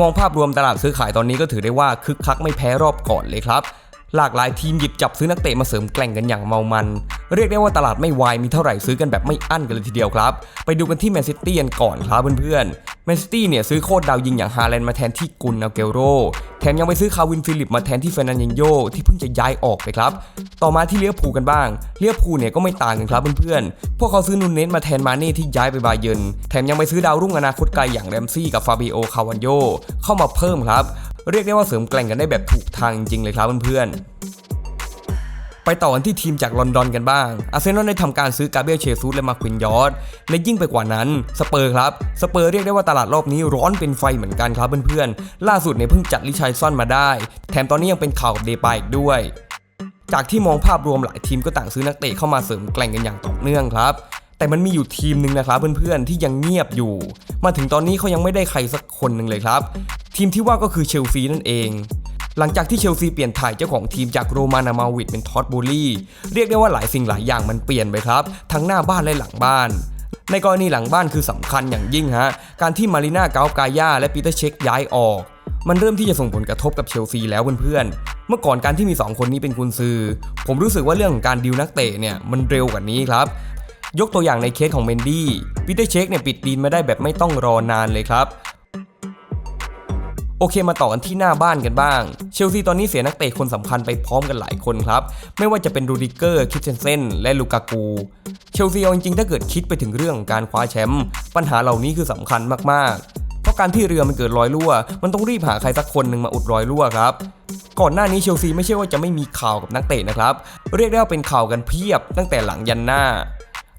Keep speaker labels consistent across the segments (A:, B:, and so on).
A: มองภาพรวมตลาดซื้อขายตอนนี้ก็ถือได้ว่าคึกคักไม่แพ้รอบก่อนเลยครับ หลากหลายทีมหยิบจับซื้อนักเตะมาเสริมแกล่งกันอย่างเมามัน เรียกได้ว่าตลาดไม่วายมีเท่าไหร่ซื้อกันแบบไม่อั้นกันเลยทีเดียวครับ ไปดูกันที่แมนซิตี้กันก่อนครับเพื่อนๆ แมนซิตี้เนี่ยซื้อโคตรดาวยิงอย่างฮาแลนด์มาแทนที่กุนอัลเกโร แถมยังไปซื้อคาวินฟิลิปมาแทนที่เฟรนันยินโยที่เพิ่งจะย้ายออกไปครับ ต่อมาที่เลี้ยวภูกันบ้าง เลี้ยวภูเนี่ยก็ไม่ต่างกันครับเพื่อนๆ พวกเขาซื้อนูนเนสมาแทนมาเน่ที่ย้ายไปบาเยิร์นแถมยังไปซื้อดาวรุ่งอนาคตไกลอย่างแรมซี่กับฟาบิโอคาวันโยเข้ามาเพิ่มครับ เรียกได้ว่าเสริมแกล่งกันได้แบบถูกทางจริงๆเลยครับเพื่อนๆ ไปต่อกันที่ทีมจากลอนดอนกันบ้าง อาร์เซนอลได้ทำการซื้อกาเบรียลเชซูสและมาควินยอร์ดและยิ่งไปกว่านั้นสเปอร์ครับ สเปอร์เรียกได้ว่าตลาดรอบนี้ร้อนเป็นไฟเหมือนกันครับเพื่อนๆ ล่าสุดเนี่ยเพิ่งจัดลิชัยซ่อนมาได้ แถมตอนนี้ยังเป็นข่าวกับเดปายอีกด้วย จากที่มองภาพรวมหลายทีมก็ต่างซื้อนักเตะเข้ามาเสริมแกล่งกันอย่างต่อเนื่องครับแต่มันมีอยู่ทีมหนึ่งนะครับเพื่อนๆที่ยังเงียบอยู่ มาถึงตอนนี้เขายังไม่ได้ใครสักคนหนึ่งเลยครับ ทีมที่ว่าก็คือเชลซีนั่นเอง หลังจากที่เชลซีเปลี่ยนถ่ายเจ้าของทีมจากโรมานามาวิดเป็นท็อตบูลี่เรียกได้ว่าหลายสิ่งหลายอย่างมันเปลี่ยนไปครับ ทั้งหน้าบ้านและหลังบ้านในกรณีหลังบ้านคือสำคัญอย่างยิ่งฮะ การที่มารีนาเกากายาและปีเตอร์เช็คย้ายออก มันเริ่มที่จะส่งผลกระทบกับเชลซีแล้วเพื่อนๆ เมื่อก่อนการที่มี 2 คนนี้เป็นกุนซือ ผมรู้สึกว่าเรื่องของการดิวนักเตะเนี่ยมันเร็วกว่านี้ครับ ยกตัวอย่างในเคสของเมนดี้ปีเตอร์เช็คเนี่ยปิดดีนมาได้แบบไม่ต้องรอนานเลยครับ โอเคมาต่อกันที่หน้าบ้านกันบ้าง เชลซีตอนนี้เสียนักเตะคนสำคัญไปพร้อมกันหลายคนครับ ไม่ว่าจะเป็นรูดิเกอร์ คิดเชนเซนและลูกากู เชลซีเอาจริงๆ ถ้าเกิดคิดไปถึงเรื่องการคว้าแชมป์ปัญหาเหล่านี้คือสำคัญมากๆ เพราะการที่เรือมันเกิดรอยรั่ว มันต้องรีบหาใครสักคนหนึ่งมาอุดรอยรั่วครับก่อนหน้านี้เชลซีไม่ใช่ว่าจะไม่มีข่าวกับนักเตะนะครับ เรียกได้ว่าเป็นข่าวกันเพียบตั้งแต่หลังยันหน้า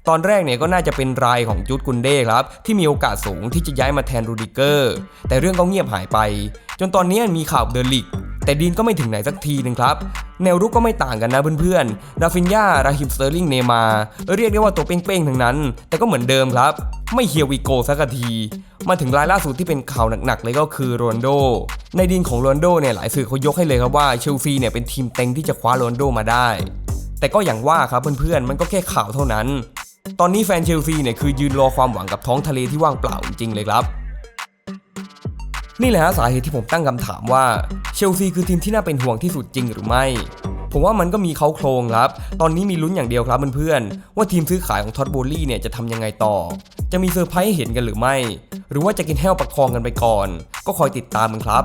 A: ตอนแรกเนี่ยก็น่าจะเป็นรายของจูดกุนเด้ครับ ที่มีโอกาสสูงที่จะย้ายมาแทนรูดิเกอร์ แต่เรื่องก็เงียบหายไป จนตอนนี้มีข่าวเดลิกแต่ดีนก็ไม่ถึงไหนสักทีหนึ่งครับ แนวรุกก็ไม่ต่างกันนะเพื่อนๆ ราฟินยาราฮิมสเตอร์ลิง เนมา เรียกได้ว่าตัวเป้งๆ ทั้งนั้น แต่ก็เหมือนเดิมครับ ไม่เฮียวิโกสักที มาถึงรายล่าสุดที่เป็นข่าวหนักๆ เลยก็คือโรนโด ในดินของโรนโดเนี่ยหลายสื่อเขายกให้เลยครับว่าเชลซีเนี่ยเป็นทีมเต็งที่จะคว้าโรนโดมาได้ แต่ก็อย่างว่าครับเพื่อนๆ มันก็แค่ข่าวเท่านั้น ตอนนี้แฟนเชลซีเนี่ยคือยืนรอความหวังกับท้องทะเลที่ว่างเปล่าจริงๆเลยครับ นี่แหละสาเหตุที่ผมตั้งคำถามว่าเชลซีคือทีมที่น่าเป็นห่วงที่สุดจริงหรือไม่ ผมว่ามันก็มีเขาโครงครับ ตอนนี้มีลุ้นอย่างเดียวครับเพื่อนๆว่าทีมซื้อขายของท็อตโบลลี่เนี่ยจะทำยังไงต่อ จะมีเซอร์ไพรส์เห็นกันหรือไม่ หรือว่าจะกินแห้วประคองกันไปก่อน ก็คอยติดตามมันครับ